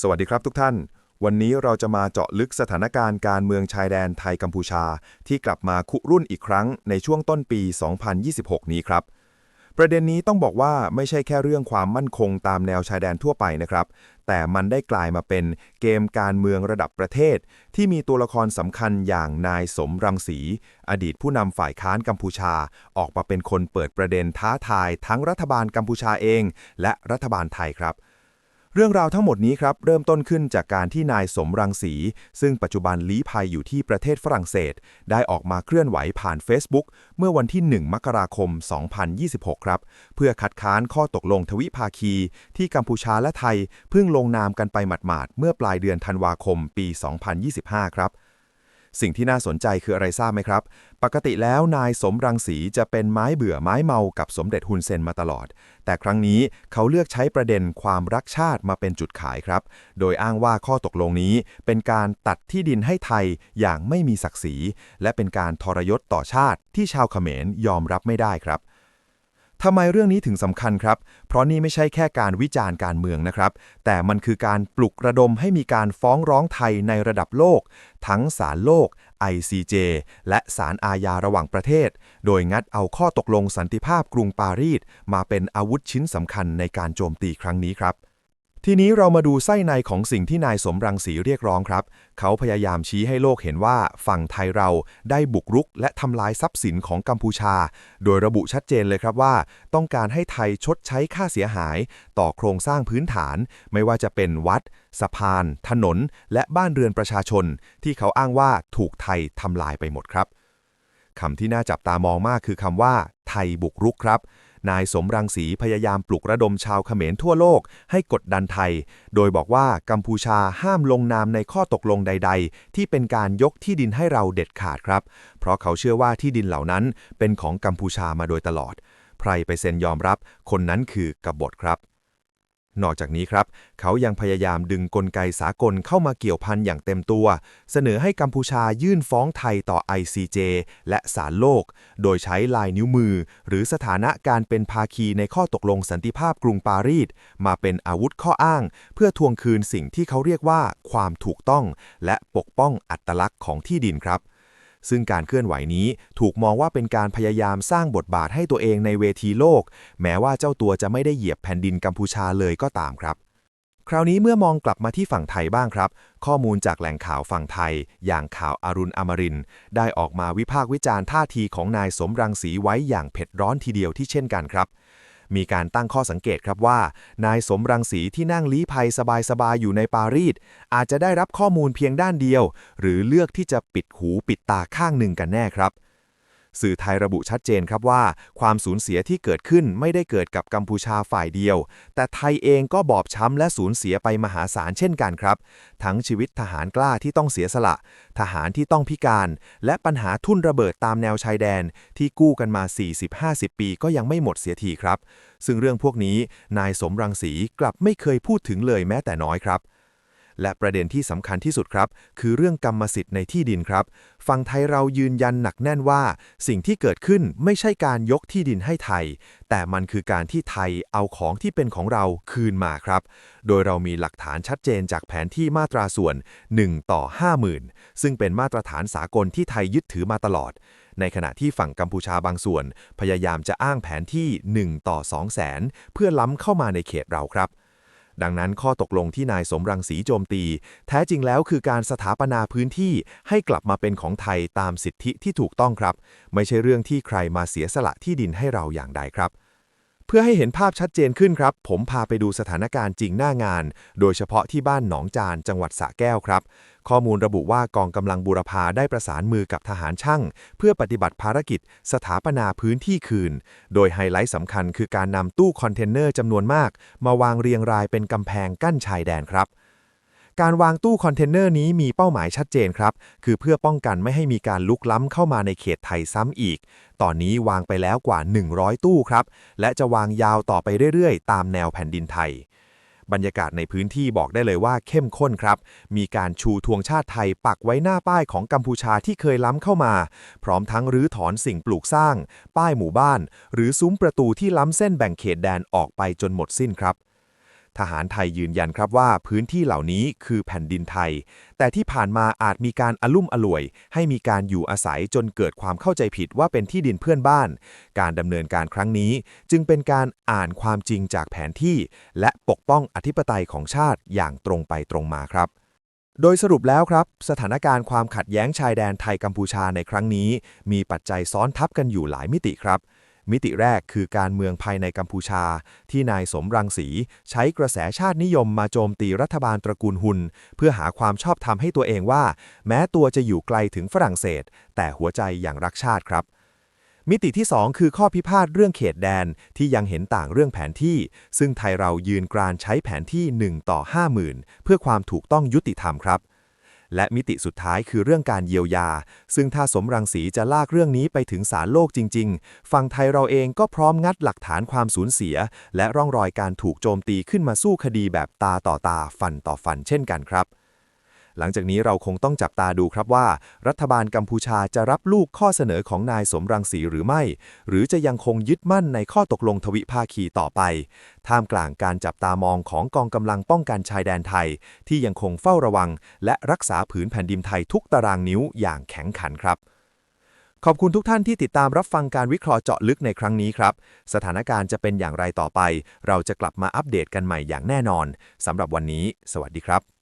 สวัสดีครับทุกท่าน วันนี้เราจะมาเจาะลึกสถานการณ์การเมืองชายแดนไทยกัมพูชา ที่กลับมาคุรุ่นอีกครั้งในช่วงต้นปี 2026 นี้ครับ ประเด็นนี้ต้องบอกว่าไม่ใช่แค่เรื่องความมั่นคงตามแนวชายแดนทั่วไปนะครับ แต่มันได้กลายมาเป็นเกมการเมืองระดับประเทศ ที่มีตัวละครสำคัญอย่างนายสมรังสี อดีตผู้นำฝ่ายค้านกัมพูชา ออกมาเป็นคนเปิดประเด็นท้าทายทั้งรัฐบาลกัมพูชาเอง และรัฐบาลไทยครับ เรื่องราวทั้งหมดนี้ครับเริ่มต้นขึ้นจากการที่นายสมรังสี ซึ่งปัจจุบันลี้ภัยอยู่ที่ประเทศฝรั่งเศส ได้ออกมาเคลื่อนไหวผ่าน Facebook เมื่อวันที่ 1 มกราคม 2026 ครับ เพื่อคัดค้านข้อตกลงทวิภาคี ที่กัมพูชาและไทยเพิ่งลงนามกันไปหมาดๆ เมื่อปลายเดือนธันวาคมปี 2025 ครับ สิ่งที่น่าสนใจคืออะไรทราบไหมครับ ปกติแล้วนายสมรังสีจะเป็นไม้เบื่อไม้เมากับสมเด็จฮุนเซนมาตลอด แต่ครั้งนี้เขาเลือกใช้ประเด็นความรักชาติมาเป็นจุดขายครับ โดยอ้างว่าข้อตกลงนี้เป็นการตัดที่ดินให้ไทยอย่างไม่มีศักดิ์ศรี และเป็นการทรยศต่อชาติที่ชาวเขมรยอมรับไม่ได้ครับ ทำไมเรื่องนี้ถึงสำคัญครับ เพราะนี่ไม่ใช่แค่การวิจารณ์การเมืองนะครับ แต่มันคือการปลุกระดมให้มีการฟ้องร้องไทยในระดับโลก ทั้งศาลโลก ICJ และศาลอาญาระหว่างประเทศ โดยงัดเอาข้อตกลงสันติภาพกรุงปารีสมาเป็นอาวุธชิ้นสำคัญในการโจมตีครั้งนี้ครับ ทีนี้เรามาดูไส้ในของสิ่งที่นายสมรังสีเรียกร้องครับ เขาพยายามชี้ให้โลกเห็นว่าฝั่งไทยเราได้บุกรุก และทำลายทรัพย์สินของกัมพูชา โดยระบุชัดเจนเลยครับว่า ต้องการให้ไทยชดใช้ค่าเสียหาย ต่อโครงสร้างพื้นฐาน ไม่ว่าจะเป็นวัด สะพาน ถนน และบ้านเรือนประชาชน ที่เขาอ้างว่าถูกไทยทำลายไปหมดครับคำที่น่าจับตามองมากคือคำว่า ไทยบุกรุกครับ นายสมรังสีพยายามปลุกระดมชาวเขมรทั่วโลกให้กดดันไทย โดยบอกว่ากัมพูชาห้ามลงนามในข้อตกลงใด ๆ ที่เป็นการยกที่ดินให้เราเด็ดขาดครับ เพราะเขาเชื่อว่าที่ดินเหล่านั้นเป็นของกัมพูชามาโดยตลอด ใครไปเซ็นยอมรับ คนนั้นคือกบฏครับ นอกจากนี้ครับ เขายังพยายามดึงกลไกสากลเข้ามาเกี่ยวพันอย่างเต็มตัว เสนอให้กัมพูชายื่นฟ้องไทยต่อ ICJ และศาลโลก โดยใช้ลายนิ้วมือ หรือสถานะการเป็นภาคีในข้อตกลงสันติภาพกรุงปารีสมาเป็นอาวุธข้ออ้าง เพื่อทวงคืนสิ่งที่เขาเรียกว่าความถูกต้อง และปกป้องอัตลักษณ์ของที่ดินครับ ซึ่งการเคลื่อนไหวนี้ถูกมองว่าเป็นการพยายามสร้างบทบาทให้ตัวเองในเวทีโลก แม้ว่าเจ้าตัวจะไม่ได้เหยียบแผ่นดินกัมพูชาเลยก็ตามครับ คราวนี้เมื่อมองกลับมาที่ฝั่งไทยบ้างครับ ข้อมูลจากแหล่งข่าวฝั่งไทย อย่างข่าวอารุณอมรินได้ออกมาวิพากษ์วิจารณ์ท่าทีของนายสมรังสีไว้อย่างเผ็ดร้อนทีเดียวที่เช่นกันครับ มีการตั้งข้อสังเกตครับว่า นายสมรังสีที่นั่งลี้ภัยสบายๆอยู่ในปารีสอาจจะได้รับข้อมูลเพียงด้านเดียว หรือเลือกที่จะปิดหูปิดตาข้างหนึ่งกันแน่ครับ สื่อไทยระบุชัดเจนครับว่า ความสูญเสียที่เกิดขึ้นไม่ได้เกิดกับกัมพูชาฝ่ายเดียว แต่ไทยเองก็บอบช้ำและสูญเสียไปมหาศาลเช่นกันครับ ทั้งชีวิตทหารกล้าที่ต้องเสียสละ ทหารที่ต้องพิการ และปัญหาทุ่นระเบิดตามแนวชายแดน ที่กู้กันมา 40-50 ปีก็ยังไม่หมดเสียทีครับ ซึ่งเรื่องพวกนี้นายสมรังสีกลับไม่เคยพูดถึงเลยแม้แต่น้อยครับ และประเด็นที่สำคัญที่สุดครับ คือเรื่องกรรมสิทธิ์ในที่ดินครับ ฝั่งไทยเรายืนยันหนักแน่นว่า สิ่งที่เกิดขึ้นไม่ใช่การยกที่ดินให้ไทย แต่มันคือการที่ไทยเอาของที่เป็นของเราคืนมาครับ โดยเรามีหลักฐานชัดเจนจากแผนที่มาตราส่วน 1 ต่อ 50,000 ซึ่งเป็นมาตรฐานสากลที่ไทยยึดถือมาตลอดในขณะที่ฝั่งกัมพูชาบางส่วน พยายามจะอ้างแผนที่ 1 ต่อ 200,000เพื่อล้ำเข้ามาในเขตเราครับ ดังนั้นข้อตกลงที่นายสมรังสีโจมตี แท้จริงแล้วคือการสถาปนาพื้นที่ให้กลับมาเป็นของไทยตามสิทธิที่ถูกต้องครับ ไม่ใช่เรื่องที่ใครมาเสียสละที่ดินให้เราอย่างใดครับ เพื่อให้เห็นภาพชัดเจนขึ้นครับ ผมพาไปดูสถานการณ์จริงหน้างาน โดยเฉพาะที่บ้านหนองจานจังหวัดสระแก้วครับ ข้อมูลระบุว่ากองกำลังบูรพาได้ประสานมือกับทหารช่าง เพื่อปฏิบัติภารกิจ สถาปนาพื้นที่คืน โดยไฮไลท์สำคัญคือการนำตู้คอนเทนเนอร์จำนวนมาก มาวางเรียงรายเป็นกำแพงกั้นชายแดนครับ การวางตู้คอนเทนเนอร์นี้มีเป้าหมายชัดเจนครับ คือเพื่อป้องกันไม่ให้มีการลุกล้ำเข้ามาในเขตไทยซ้ำอีก ตอนนี้วางไปแล้วกว่า 100 ตู้ครับ และจะวางยาวต่อไปเรื่อยๆ ตามแนวแผ่นดินไทย บรรยากาศในพื้นที่บอกได้เลยว่าเข้มข้นครับ มีการชูธงชาติไทยปักไว้หน้าป้ายของกัมพูชาที่เคยล้ำเข้ามา พร้อมทั้งรื้อถอนสิ่งปลูกสร้าง ป้ายหมู่บ้าน หรือซุ้มประตูที่ล้ำเส้นแบ่งเขตแดนออกไปจนหมดสิ้นครับ ทหารไทยยืนยันครับว่าพื้นที่เหล่านี้คือแผ่นดินไทย แต่ที่ผ่านมาอาจมีการอลุ่มอล่วย ให้มีการอยู่อาศัยจนเกิดความเข้าใจผิดว่าเป็นที่ดินเพื่อนบ้าน การดำเนินการครั้งนี้ จึงเป็นการอ่านความจริงจากแผนที่ และปกป้องอธิปไตยของชาติอย่างตรงไปตรงมาครับโดยสรุปแล้วครับ สถานการณ์ความขัดแย้งชายแดนไทยกัมพูชาในครั้งนี้ มีปัจจัยซ้อนทับกันอยู่หลายมิติครับ มิติแรกคือการเมืองภายในกัมพูชา ที่นายสมรังสี ใช้กระแสชาตินิยมมาโจมตีรัฐบาลตระกูลหุน เพื่อหาความชอบธรรมให้ตัวเองว่า แม้ตัวจะอยู่ไกลถึงฝรั่งเศส แต่หัวใจอย่างรักชาติครับมิติที่ 2 คือข้อพิพาทเรื่องเขตแดนที่ยังเห็นต่างเรื่องแผนที่ ซึ่งไทยเรายืนกรานใช้แผนที่ 1 ต่อ 50,000 เพื่อความถูกต้องยุติธรรมครับ และมิติสุดท้ายคือเรื่องการเยียวยา ซึ่งถ้าสมรังสีจะลากเรื่องนี้ไปถึงศาลโลกจริง ๆ ฝั่งไทยเราเองก็พร้อมงัดหลักฐานความสูญเสีย และร่องรอยการถูกโจมตีขึ้นมาสู้คดีแบบตาต่อตาฟันต่อฟันเช่นกันครับ หลังจากนี้เราคงต้องจับตาดูครับว่า รัฐบาลกัมพูชาจะรับลูกข้อเสนอของนายสมรังสีหรือไม่ หรือจะยังคงยึดมั่นในข้อตกลงทวิภาคีต่อไป ท่ามกลางการจับตามองของกองกำลังป้องกันชายแดนไทย ที่ยังคงเฝ้าระวัง และรักษาผืนแผ่นดินไทยทุกตารางนิ้วอย่างแข็งขันครับขอบคุณทุกท่านที่ติดตามรับฟังการวิเคราะห์เจาะลึกในครั้งนี้ครับ สถานการณ์จะเป็นอย่างไรต่อไป เราจะกลับมาอัปเดตกันใหม่อย่างแน่นอน สำหรับวันนี้ สวัสดีครับ